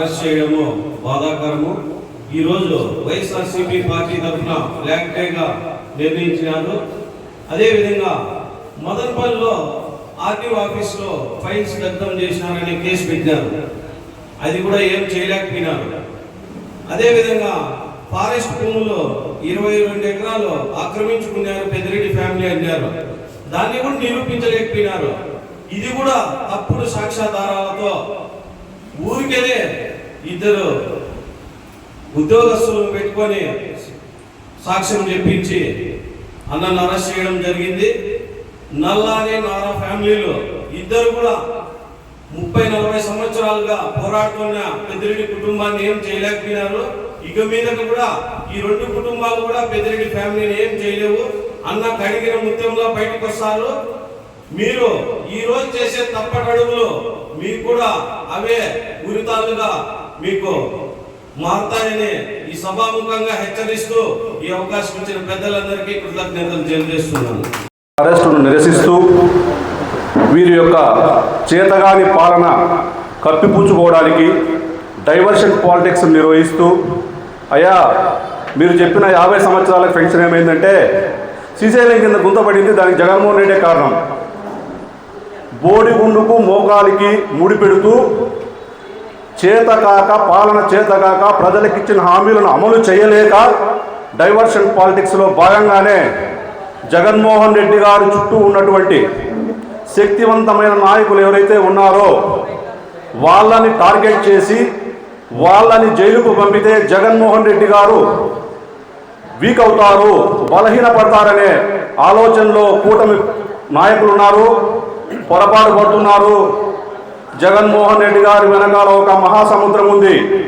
Arrest చేయడము బాధాకరము. ఈరోజు YSRCP party తరఫున బ్లాక్ డేగా నిర్ణయించినారు. అదేవిధంగా మదన్పల్లిలో ఆర్టీఓ ఆఫీస్లో ఫైల్స్ దగ్ధం చేసినారని కేసు పెట్టినారు. అది కూడా ఏం చేయలేకపోయినారు. అదేవిధంగా ఫారెస్ట్ భూములు ఇరవై రెండు ఎకరాలు ఆక్రమించుకున్నారు పెద్దిరెడ్డి ఫ్యామిలీ అన్నారు. దాన్ని కూడా నిరూపించలేకపోయినారు. ఇది కూడా తప్పుడు సాక్ష్యాధారాలతో ఊరికేనే ఇద్దరు ఉద్యోగస్తులను పెట్టుకొని సాక్ష్యం చెప్పించి అన్నను అరెస్ట్ చేయడం జరిగింది. నల్లాని నారా ఫ్యామిలీలు ఇద్దరు కూడా ముప్పై నలభై సంవత్సరాలుగా పోరాడుతున్న పెద్దిరెడ్డి కుటుంబాన్ని ఏం చేయలేకపోయినారు. ఇక మీదకు కూడా ఈ రెండు కుటుంబాలు కూడా పెద్దిరెడ్డి ఫ్యామిలీని ఏం చేయలేవు. అన్న కడిగిన ముత్యంలో బయటకు వస్తారు. మీరు ఈ రోజు చేసే తప్పటడుగులు మీకు కూడా అవే ఉరితాలుగా మీకు మారుతాయని ఈ సభాముఖంగా హెచ్చరిస్తూ ఈ అవకాశం ఇచ్చిన పెద్దలందరికీ కృతజ్ఞతలు తెలియజేస్తున్నాను. అరెస్టును నిరసిస్తూ వీరి యొక్క చేతగాని పాలన కప్పిపుచ్చుకోవడానికి డైవర్షన్ పాలిటిక్స్ నిర్వహిస్తూ అయ్యా మీరు చెప్పిన యాభై సంవత్సరాల పెన్షన్ ఏమైందంటే శ్రీశైలం కింద గుంతపడింది దానికి జగన్మోహన్ రెడ్డే కారణం. బోడిగుండుకు మోకాలికి ముడిపెడుతూ చేతకాక పాలన చేతకాక ప్రజలకిచ్చిన హామీలను అమలు చేయలేక డైవర్షన్ పాలిటిక్స్లో భాగంగానే జగన్మోహన్ రెడ్డి గారు చుట్టూ ఉన్నటువంటి శక్తివంతమైన నాయకులు ఎవరైతే ఉన్నారో వాళ్ళని టార్గెట్ చేసి వాళ్ళని జైలుకు పంపితే జగన్మోహన్ రెడ్డి గారు వీక్ అవుతారు బలహీనపడతారనే ఆలోచనలో కూటమి నాయకులు ఉన్నారు పొరపాటు పడుతున్నారు జగన్మోహన్ రెడ్డి గారి వెనకాల ఒక మహాసముద్రం ఉంది.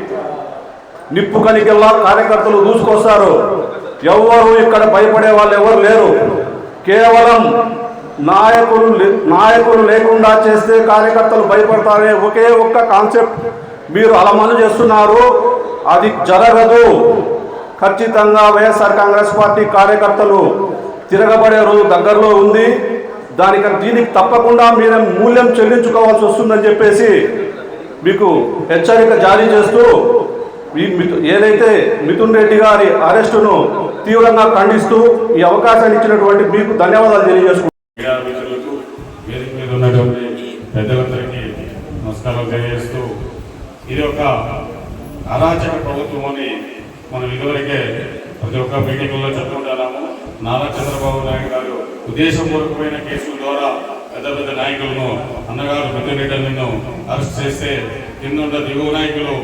నిప్పు కనికెల్లా కార్యకర్తలు దూసుకొస్తారు. ఎవరు ఇక్కడ భయపడే వాళ్ళు ఎవరు లేరు. కేవలం నాయకులు లే- నాయకులు లేకుండా చేస్తే కార్యకర్తలు భయపడతారనే ఒకే ఒక్క కాన్సెప్ట్. మీరు అలమలు చేస్తున్నారు. అది జరగదు. ఖచ్చితంగా వైఎస్ఆర్ కాంగ్రెస్ పార్టీ కార్యకర్తలు తిరగబడే రోజు దగ్గరలో ఉంది. దానికి దీనికి తప్పకుండా మీరు మూల్యం చెల్లించుకోవాల్సి వస్తుందని చెప్పేసి మీకు హెచ్చరిక జారీ చేస్తూ ఈ మిథు- ఏదైతే మిథున్ రెడ్డి గారి అరెస్టును తీవ్రంగా ఖండిస్తూ ఈ అవకాశాన్ని ఇచ్చినటువంటి మీకు ధన్యవాదాలు తెలియజేసుకుంటున్నాను. పెద్దలందరికీ నమస్కారం తెలియజేస్తూ ఇది ఒక అరాచక ప్రభుత్వం అని మనం ఇదివరకే ప్రతి ఒక్క మీటింగ్లో చెప్పుకుంటున్నాము నారా చంద్రబాబు నాయుడు గారు ఉద్దేశపూర్వకమైన కేసుల ద్వారా పెద్ద పెద్ద నాయకులను అన్నగారు ప్రతినిధులను అరెస్ట్ చేస్తే కింద దిగువ నాయకులు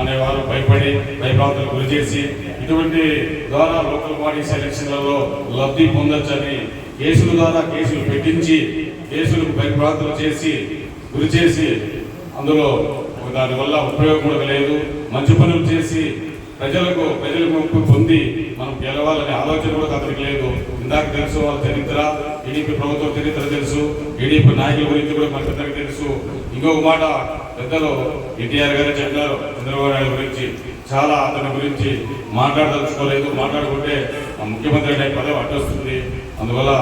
అనేవారు భయపడి భయభ్రాంతులు గురి చేసి ఇటువంటి ద్వారా లోకల్ బాడీస్ ఎలక్షన్లలో లబ్ధి పొందొచ్చని కేసుల ద్వారా కేసులు పెట్టించి కేసులకు భయభ్రాంతులు చేసి గురి చేసి అందులో దానివల్ల ఉపయోగం కూడా లేదు. మంచి పనులు చేసి ప్రజలకు ప్రజల గుంపు పొంది మనం గెలవాలనే ఆలోచన కూడా అతనికి లేదు. ఇందాక తెలుసు వాళ్ళ చరిత్ర టీడీపీ ప్రభుత్వం చరిత్ర తెలుసు టీడీపీ నాయకుల గురించి కూడా మనకందరికీ తెలుసు. ఇంకొక మాట పెద్దలు ఎన్టీఆర్ గారు చెప్పారు చంద్రబాబు నాయుడు గురించి. చాలా అతని గురించి మాట్లాడదలుచుకోలేదు. మాట్లాడుకుంటే ముఖ్యమంత్రి అనే పదవి అడ్డొస్తుంది అందువల్ల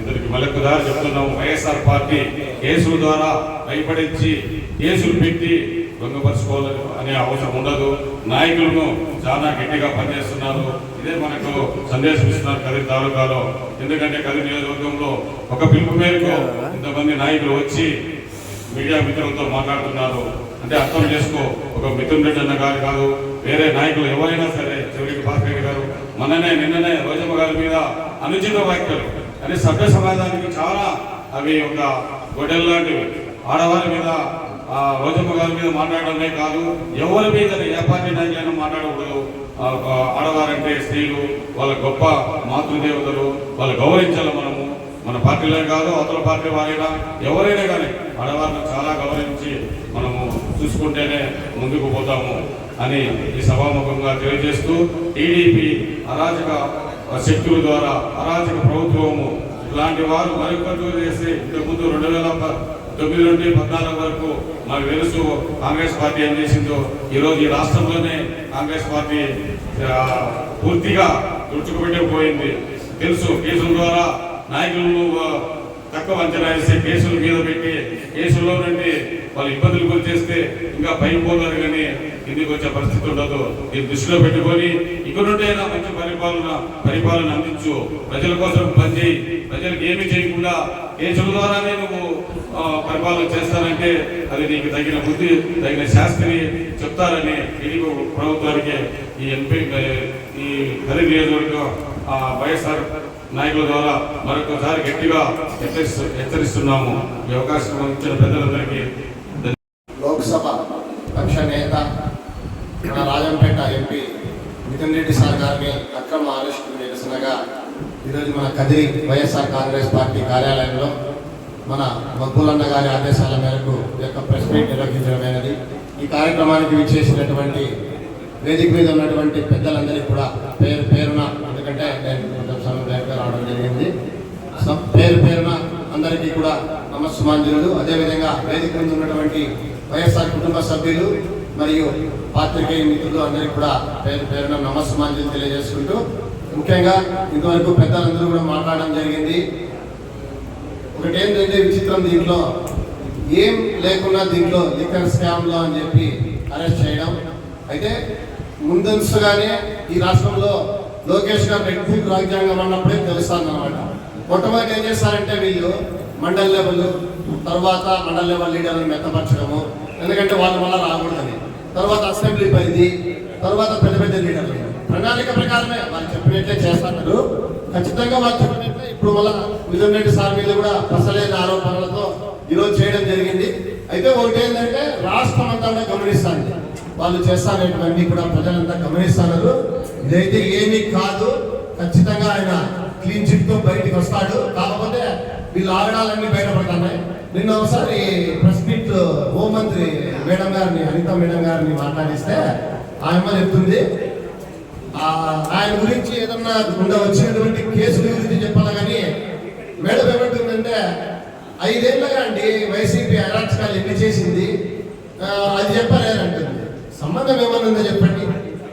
ఇద్దరికి మలక్కుదారు చెప్తున్నాం వైఎస్ఆర్ పార్టీ కేసుల ద్వారా భయపడించి కేసులు పెట్టి భంగపరచుకోవాలని అనే అవసరం ఉండదు. నాయకులను చాలా గట్టిగా పనిచేస్తున్నారు. ఇదే మనకు సందేశం ఇస్తున్నారు కదిరి తాలూకాలో. ఎందుకంటే కదిరి నియోజకవర్గంలో ఒక పిలుపు మేరకు ఇంతమంది నాయకులు వచ్చి మీడియా మిత్రులతో మాట్లాడుతున్నారు. అంటే అర్థం చేసుకో ఒక మిథున్ రెడ్డి అన్న గారు కాదు వేరే నాయకులు ఎవరైనా సరే చెవిరెడ్డి భాస్కర్ గారు మొన్ననే నిన్ననే రోజమ్మ గారి మీద అనుచిత వ్యాఖ్యలు. అంటే సభ్య సమాజానికి చాలా అవి ఒక గొడెల్లాంటివి ఆడవారి మీద రోజమ్మ గారి మీద మాట్లాడడమే కాదు ఎవరి మీద ఏ పార్టీ నాయకులైనా మాట్లాడకూడదు. ఆడవారంటే స్త్రీలు వాళ్ళ గొప్ప మాతృదేవతలు వాళ్ళు గౌరవించాలి మనము. మన పార్టీలో కాదు అవతల పార్టీ వారైనా ఎవరైనా కానీ ఆడవారిని చాలా గౌరవించి మనము చూసుకుంటేనే ముందుకు పోతాము అని ఈ సభాముఖంగా తెలియజేస్తూ టీడీపీ అరాజక శక్తుల ద్వారా అరాజక ప్రభుత్వము ఇలాంటి వారు మరికొందరు చేసి ఇంతకుముందు రెండు వేల తొమ్మిది నుండి పద్నాలుగు వరకు మాకు తెలుసు కాంగ్రెస్ పార్టీ ఏం చేసిందో ఈ రోజు ఈ రాష్ట్రంలోనే కాంగ్రెస్ పార్టీ పూర్తిగా పూర్తిగా తుడుచుకుపెట్టిపోయింది తెలుసు కేసుల ద్వారా నాయకులను తక్కువ అంచనా వేసి కేసుల మీద పెట్టి కేసుల్లో నుండి వాళ్ళు ఇబ్బందులు గురి చేస్తే ఇంకా భయం పోతారు కానీ కిందికి వచ్చే పరిస్థితి ఉండదు. ఇది దృష్టిలో పెట్టుకొని ఇక్కడుంటేనా మంచి పరిపాలన పరిపాలన అందించు. ప్రజల కోసం పనిచేయి. ప్రజలకు ఏమీ చేయకుండా కేసుల ద్వారానే నువ్వు పరిపాలన చేస్తానంటే అది నీకు తగిన బుద్ధి తగిన శాస్త్రి చెప్తారని ఇది ప్రభుత్వానికి ఈ ఎంపీ ఈ హరి నియోజకవర్గం ఆ, వైఎస్ఆర్ నాయకుల ద్వారా మరొకసారి గట్టిగా హెచ్చరిస్తు- హెచ్చరిస్తున్నాము. ఈ అవకాశం ఇచ్చిన పెద్దలందరికీ లోక్సభ పక్ష నేత మన రాజంపేట ఎంపీ మిథున్ రెడ్డి సార్ గారిని అక్రమ అరెస్టు నిరసనగా ఈరోజు మన కదిరి వైఎస్ఆర్ కాంగ్రెస్ పార్టీ కార్యాలయంలో మన మగ్గులన్న గారి ఆదేశాల మేరకు ఈ యొక్క ప్రెస్ మీట్ నిర్వహించడమైనది. ఈ కార్యక్రమానికి విచ్చేసినటువంటి వేదిక మీద ఉన్నటువంటి పెద్దలందరికీ కూడా పేరు పేరున ఎందుకంటే సం- పేరు పేరున అందరికీ కూడా నమస్సుమాంజనులు. అదేవిధంగా వేదిక ముందు ఉన్నటువంటి వైఎస్ఆర్ కుటుంబ సభ్యులు మరియు పాత్రికేయ మిత్రులు అందరికీ కూడా పేరు పేరున నమస్సుమాంజలు తెలియజేసుకుంటూ ముఖ్యంగా ఇంతవరకు పెద్దలందరూ కూడా మాట్లాడడం జరిగింది. ఒకటి ఏంటంటే విచిత్రం దీంట్లో ఏం లేకున్నా దీంట్లో లిక్కర్ స్కామ్లో అని చెప్పి అరెస్ట్ చేయడం. అయితే ముందస్తుగానే ఈ రాష్ట్రంలో లోకేష్ గారు రెడ్ రాజ్యాంగం అన్నప్పుడే తెలుస్తాను అనమాట మొట్టమొదటి ఏం చేస్తారంటే వీళ్ళు మండల్ లెవెల్ తర్వాత మండల్ లెవెల్ లీడర్లను మెత్తపరచడము ఎందుకంటే వాళ్ళు వల్ల రాకూడదని. తర్వాత అసెంబ్లీ పరిధి తర్వాత పెద్ద పెద్ద లీడర్లు. ప్రణాళిక ప్రకారమే వాళ్ళు చెప్పినట్లే చేస్తున్నారు ఖచ్చితంగా వాళ్ళు చెప్పినట్లే ఇప్పుడు మళ్ళా విజయం రెడ్డి సార్ మీద కూడా పసలేని ఆరోపణలతో ఈరోజు చేయడం జరిగింది. అయితే ఒకటి ఏంటంటే రాష్ట్రం అంతా కూడా గమనిస్తాను వాళ్ళు చేస్తానటువంటివన్నీ కూడా ప్రజలంతా గమనిస్తున్నారు ఇదైతే ఏమీ కాదు. ఖచ్చితంగా ఆయన క్లీన్ చిట్తో బయటికి వస్తాడు. కాకపోతే వీళ్ళు ఆగడాలన్నీ బయటపడుతున్నాయి నిన్న ఒకసారి ప్రెస్ మీట్ హోంమంత్రి మేడం గారిని అనిత మేడం గారిని మాట్లాడిస్తే ఆయమ్మ చెప్తుంది ఆయన గురించి ఏదన్నా ఉండ వచ్చినటువంటి కేసుల గురించి చెప్పాలి కానీ మేడం ఏమంటుందంటే ఐదేళ్ళుగా అండి వైసీపీ అరాచకాలు ఎన్ని చేసింది? అది చెప్పలేదంటుంది సంబంధం ఏమన్నా ఉందో చెప్పండి?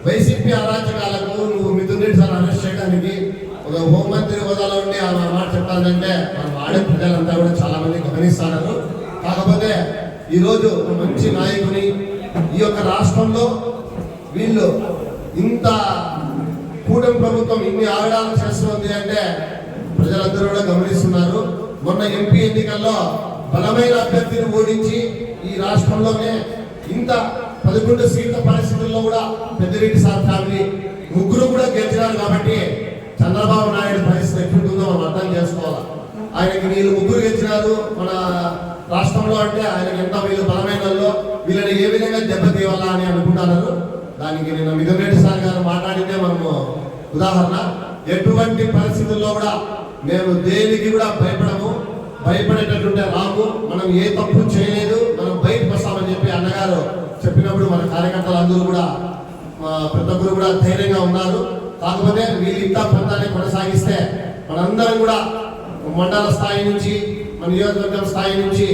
వైసీపీ అరాచకాలకు నువ్వు మిథున్ రెడ్డి సార్ అరెస్ట్ చేయడానికి హోంమంత్రి హోదాలో ఉండి ఆమె మాట చెప్పాలంటే మన వాడే ప్రజలంతా కూడా చాలా మంది గమనిస్తున్నారు కాకపోతే ఈరోజు ఒక మంచి నాయకుని ఈ యొక్క రాష్ట్రంలో వీళ్ళు ఇంత కూటమి ప్రభుత్వం ఇన్ని ఆగడాలు చేస్తుంది అంటే ప్రజలందరూ కూడా గమనిస్తున్నారు. మొన్న ఎంపీ ఎన్నికల్లో బలమైన అభ్యర్థిని ఓడించి ఈ రాష్ట్రంలోనే ఇంత పదకొండు సీట్ల పరిస్థితుల్లో కూడా పెద్దిరెడ్డి సార్ ఫ్యామిలీ ముగ్గురు కూడా గెలిచినారు కాబట్టి చంద్రబాబు నాయుడు పరిస్థితి ఎట్లుంటుందో మనం అర్థం చేసుకోవాలి. ఆయనకి వీళ్ళు ముగ్గురు గెలిచినారు. మన రాష్ట్రంలో అంటే ఆయనకి ఎంత వీళ్ళు బలమైన వీళ్ళని ఏ విధంగా దెబ్బతీయాలా అని అనుకుంటున్నారు దానికి నిన్న మిథునరెడ్డి సార్ గారు మాట్లాడితే మనము ఉదాహరణ ఎటువంటి పరిస్థితుల్లో కూడా మేము దేనికి కూడా భయపడము భయపడేటట్టుంటే రాము మనం ఏ తప్పు చేయలేదు మనం బయటకు వస్తామని చెప్పి అన్నగారు చెప్పినప్పుడు మన కార్యకర్తలు అందరూ కూడా ప్రతి ఒక్కరు కూడా ధైర్యంగా ఉన్నారు. కాకపోతే వీళ్ళు ఇంత పంతాన్ని కొనసాగిస్తే మనందరం కూడా మండల స్థాయి నుంచి మన నియోజకవర్గం స్థాయి నుంచి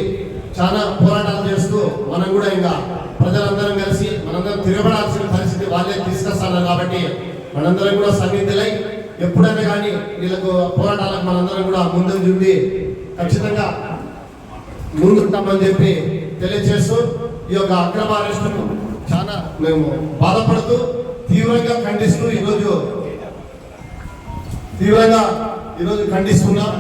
చాలా పోరాటాలు చేస్తూ మనం కూడా ఇంకా ప్రజలందరం కలిసి మనందరం తిరగబడాల్సిన పరిస్థితి వాళ్ళే తీసుకొస్తున్నారు కాబట్టి మనందరం కూడా సన్నిధులై ఎప్పుడైనా కానీ వీళ్ళకు పోరాటాలకు మనందరం కూడా ముందు చూపి ఖచ్చితంగా ముందుంటామని చెప్పి తెలియజేస్తూ ఈ యొక్క అక్రమ అరెస్టును చాలా మేము బాధపడుతూ తీవ్రంగా ఖండిస్తూ ఈరోజు. తీవ్రంగా ఈరోజు ఖండిస్తున్నాం.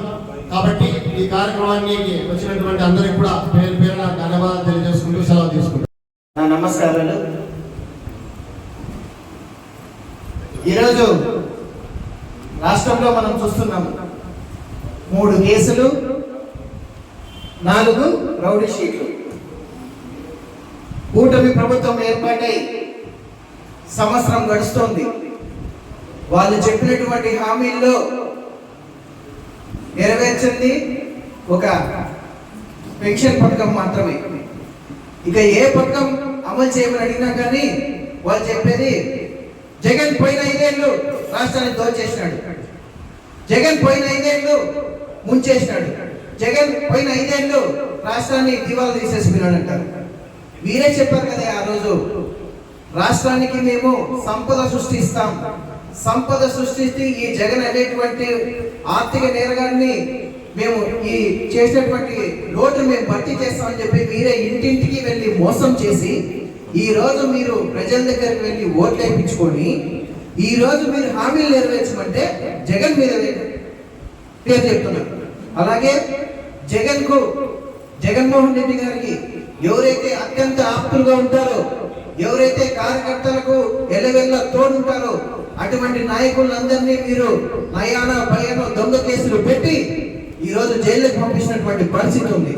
కాబట్టి ఈ కార్యక్రమానికి వచ్చినటువంటి అందరికి కూడా పేరు పేరున ధన్యవాదాలు తెలియజేసుకుంటూ సెలవు తీసుకుంటాం నమస్కారాలు. ఈరోజు రాష్ట్రంలో మనం చూస్తున్నాం మూడు కేసులు నాలుగు రౌడీ షీట్లు. కూటమి ప్రభుత్వం ఏర్పాటై సంవత్సరం గడుస్తోంది. వాళ్ళు చెప్పినటువంటి హామీల్లో నెరవేర్చింది ఒక పెన్షన్ పథకం మాత్రమే. ఇక ఏ పథకం అమలు చేయమని అడిగినా కానీ వాళ్ళు చెప్పేది జగన్ పోయిన ఐదేళ్ళు రాష్ట్రాన్ని దోచేసినాడు. జగన్ పోయిన ఐదేళ్ళు ముంచేసినాడు. జగన్ పోయిన ఐదేళ్ళు రాష్ట్రాన్ని దివాలా తీసేసిపోయినాడు అంటారు మీరే చెప్పారు కదా ఆ రోజు రాష్ట్రానికి మేము సంపద సృష్టిస్తాం. సంపద సృష్టిస్తే ఈ జగన్ అనేటువంటి ఆర్థిక నేరగాన్ని మేము ఈ చేసినటువంటి లోటు మేము భర్తీ చేస్తామని చెప్పి మీరే ఇంటింటికి వెళ్ళి మోసం చేసి ఈ రోజు మీరు ప్రజల దగ్గరికి వెళ్ళి ఓట్లు వేయించుకొని ఈ రోజు మీరు హామీలు నెరవేర్చమంటే జగన్ మీద పేరు చెప్తున్నారు అలాగే జగన్కు జగన్మోహన్ రెడ్డి గారికి ఎవరైతే అత్యంత ఆప్తులుగా ఉంటారో ఎవరైతే కార్యకర్తలకు ఎలవెల్ల తోడుంటారో అటువంటి నాయకులందరినీ మీరు నయాన భయాన దొంగ కేసులు పెట్టి ఈ రోజు జైలుకి పంపించినటువంటి పరిస్థితి ఉంది.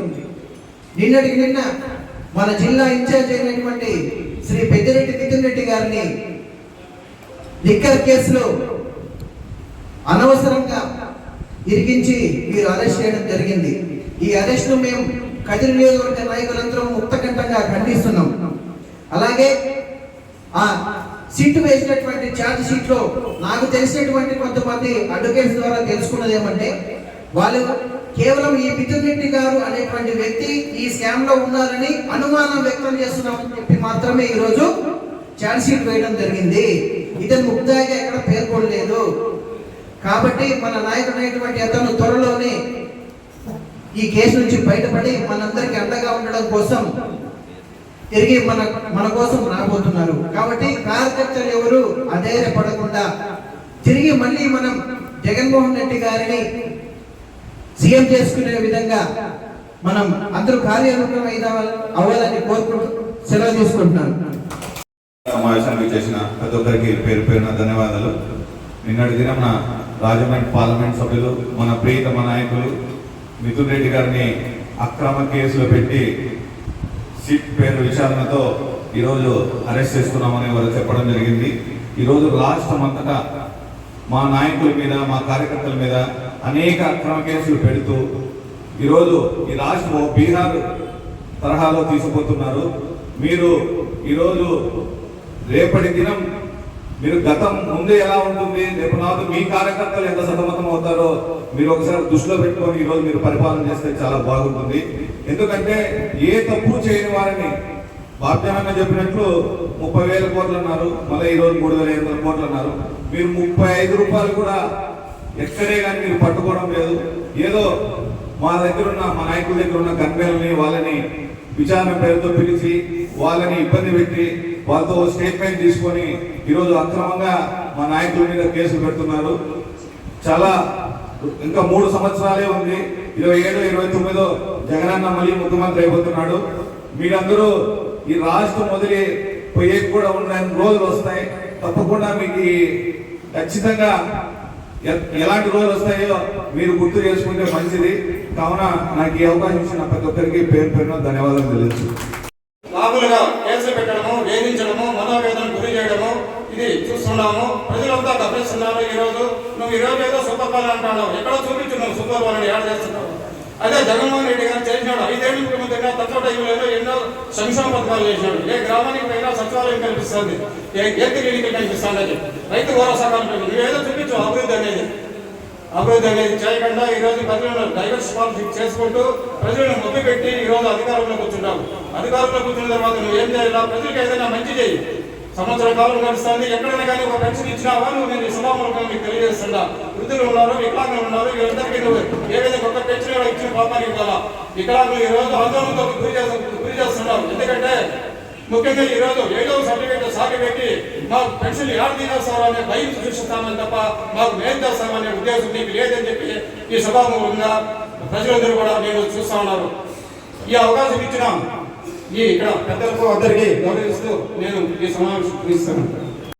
నిన్నటికి నిన్న మన జిల్లా ఇన్ఛార్జ్ అయినటువంటి శ్రీ పెద్దిరెడ్డి మిథున్ రెడ్డి గారిని లిక్కర్ కేసులో అనవసరంగా ఇరికించి మీరు అరెస్ట్ చేయడం జరిగింది. ఈ అరెస్ట్ను మేము కదిరి నియోజకవర్గ నాయకులందరం ముక్తకంఠంగా ఖండిస్తున్నాం. అలాగే ఆ సీటు వేసినటువంటి ఛార్జ్ షీట్లో నాకు తెలిసినటువంటి కొంతమంది అడ్వకేట్స్ ద్వారా తెలుసుకున్నది ఏమంటే వాళ్ళు కేవలం ఈ మిథున్ రెడ్డి గారు అనేటువంటి వ్యక్తి ఈ స్కామ్లో ఉన్నారని అనుమానం వ్యక్తం చేస్తున్నామని చెప్పి మాత్రమే ఈరోజు ఛార్జ్ షీట్ వేయడం జరిగింది. ఇతను ముగ్ధాయిగా ఎక్కడ పేర్కొనలేదు. కాబట్టి మన నాయకుడైనటువంటి అతను త్వరలోనే ఈ కేసు నుంచి బయటపడి మనందరికీ అండగా ఉండడం కోసం తిరిగి మన మన కోసం రాబోతున్నారు. కాబట్టి కార్యకర్తలు ఎవరు అధైర్యపడకుండా తిరిగి మళ్ళీ మనం జగన్మోహన్ రెడ్డి గారిని సీఎం చేసుకునే విధంగా మనం అందరూ కార్యరూపం అయిన అవ్వాలని కోరుకుంటూ సెలవు తీసుకుంటున్నాను. సమావేశానికి చేసిన ప్రతి ఒక్కరికి పేరు పేరున ధన్యవాదాలు. నిన్నటి దినం నా రాజమండ్రి పార్లమెంట్ సభ్యులు మన ప్రియతమ నాయకులు మిథున్ రెడ్డి గారిని అక్రమ కేసులో పెట్టి సిట్ పేరు విచారణతో ఈరోజు అరెస్ట్ చేస్తున్నామని వారు చెప్పడం జరిగింది. ఈరోజు రాష్ట్రం అంతటా మా నాయకుల మీద మా కార్యకర్తల మీద అనేక అక్రమ కేసులు పెడుతూ ఈరోజు ఈ రాష్ట్రం బీహార్ తరహాలో తీసుకుపోతున్నారు. మీరు ఈరోజు రేపటి దినం మీరు గతం ముందే ఎలా ఉంటుంది? రేపు నాడు మీ కార్యకర్తలు ఎంత సతమతం అవుతారో మీరు ఒకసారి దృష్టిలో పెట్టుకొని ఈరోజు మీరు పరిపాలన చేస్తే చాలా బాగుంటుంది. ఎందుకంటే ఏ తప్పు చేయని వారిని బాధ్యతంగా చెప్పినట్లు ముప్పై వేల కోట్లు అన్నారు మళ్ళీ ఈరోజు మూడు వేల ఐదు వందల కోట్లు అన్నారు. మీరు ముప్పై ఐదు రూపాయలు కూడా ఎక్కడే కానీ మీరు పట్టుకోవడం లేదు. ఏదో మా దగ్గర ఉన్న మా నాయకుల దగ్గర ఉన్న కన్వేలని వాళ్ళని విచారణ పేరుతో పిలిచి వాళ్ళని ఇబ్బంది పెట్టి వాళ్ళతో స్టేట్మెంట్ తీసుకొని ఈరోజు అక్రమంగా మా నాయకుల మీద కేసులు పెడుతున్నారు. చాలా ఇంకా మూడు సంవత్సరాలే ఉంది. ఇరవై ఏడు ఇరవై తొమ్మిదో జగనన్న మళ్ళీ ముఖ్యమంత్రి అయిపోతున్నాడు. మీరందరూ ఈ రాష్ట్రం వదిలి పోయే కూడా ఉన్న రోజులు వస్తాయి. తప్పకుండా మీకు ఖచ్చితంగా ఎలాంటి రోజులు వస్తాయో మీరు గుర్తు చేసుకుంటే మంచిది. కావున నాకు ఈ అవకాశం ఇచ్చిన ప్రతి ఒక్కరికి పేరు పేరున ధన్యవాదాలు తెలుసు. మామూలుగా కేసులు పెట్టడము వేధించడము మనోవేదన గురి చేయడము ఇది చూస్తున్నాము. ప్రజలంతా గమనిస్తున్నారు ఈ రోజు నువ్వు ఈ రోజు ఏదో సూపర్ పాలన అంటున్నావు ఎక్కడో చూపించున్నావు నువ్వు సూపర్ పాలన యాడ్ చేస్తున్నావు అదే జగన్మోహన్ రెడ్డి గారు చేసినాడు. ఐదేళ్ళు ముఖ్యమంత్రిగా తక్కువ టైంలో ఎన్నో సంక్షేమ పథకాలు చేసినాడు. ఏ గ్రామానికి పోయినా సచివాలయం కనిపిస్తుంది. ఏ ఏ క్లినిక్ కనిపిస్తుంది రైతు భరోసా కనిపిస్తుంది నువ్వేదో చూపించు అభివృద్ధి అనేది. అభివృద్ధి అనేది చేయకుండా ఈ రోజు ప్రజలను డైవర్స్ పాలసీ చేసుకుంటూ ప్రజలను మొబ్బి పెట్టి ఈరోజు రోజు అధికారంలో కూర్చున్నావు అధికారంలో కూర్చున్న తర్వాత నువ్వు ఏం చేయాలా? ప్రజలకు ఏదైనా మంచి చేయి సంవత్సర కాలం నడుస్తుంది ఎక్కడైనా కానీ ఒక పెన్షన్ ఇచ్చినావా నువ్వు నేను సభాముఖంగా మీకు తెలియజేస్తున్నా. వృద్ధులు ఉన్నారు వికలాంగులు ఉన్నారు వీళ్ళందరికీ నువ్వు ఏదైనా ఒక పెన్షన్ కూడా ఇచ్చిన పాపానికి ఇవ్వాలా? వికలాంగులు ఈ రోజు ఆందోళనతో గురి చేస్తు గురి చేస్తున్నావు ఎందుకంటే ముఖ్యంగా ఈ రోజు ఏదో సర్టిఫికేట్ సాగి పెట్టి మాకు పెన్షన్ ఎవరు తీసేస్తారో అనే భయం సృష్టిస్తామని తప్ప మాకు మేలు చేస్తామనే ఉద్దేశం మీకు లేదని చెప్పి ఈ సభాముఖంగా ప్రజలందరూ కూడా నేను చూస్తా ఉన్నారు. ఈ అవకాశం ఇచ్చినాం. ఈ ఇక్కడ పెద్దలకు అందరికీ గౌరవిస్తూ నేను ఈ సమావేశం ముగిస్తాను